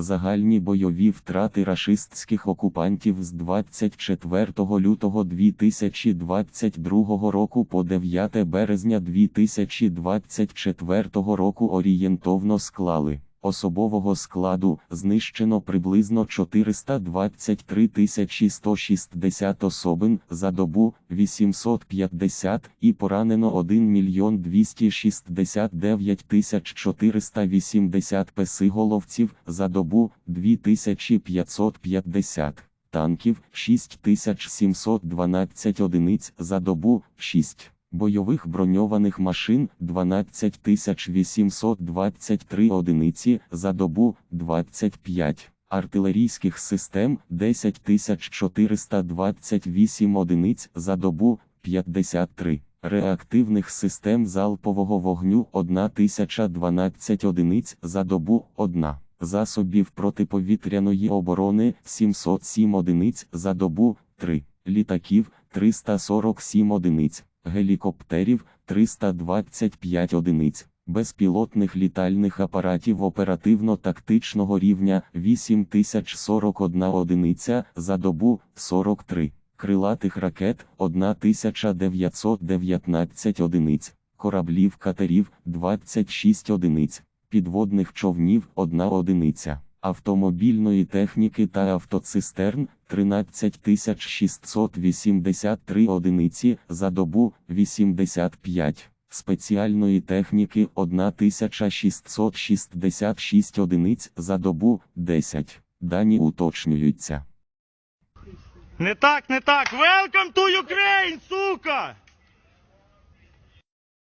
Загальні бойові втрати рашистських окупантів з 24 лютого 2022 року по 9 березня 2024 року орієнтовно склали. Особового складу знищено приблизно 423 160 особин за добу 850 і поранено 1 мільйон 269 480 песиголовців за добу 2550 танків 6712 одиниць за добу 6 бойових броньованих машин 12823 одиниці за добу 25, артилерійських систем 10428 одиниць за добу 53, реактивних систем залпового вогню 1012 одиниць за добу 1. Засобів протиповітряної оборони 707 одиниць за добу 3, літаків 347 одиниць, гелікоптерів 325 одиниць, безпілотних літальних апаратів оперативно-тактичного рівня 8041 одиниця за добу 43, крилатих ракет 1919 одиниць, кораблів катерів 26 одиниць, підводних човнів 1 одиниця. Автомобільної техніки та автоцистерн 13683 одиниці за добу 85, спеціальної техніки 1666 одиниць за добу 10. Дані уточнюються. Не так, не так. Welcome to Ukraine, сука!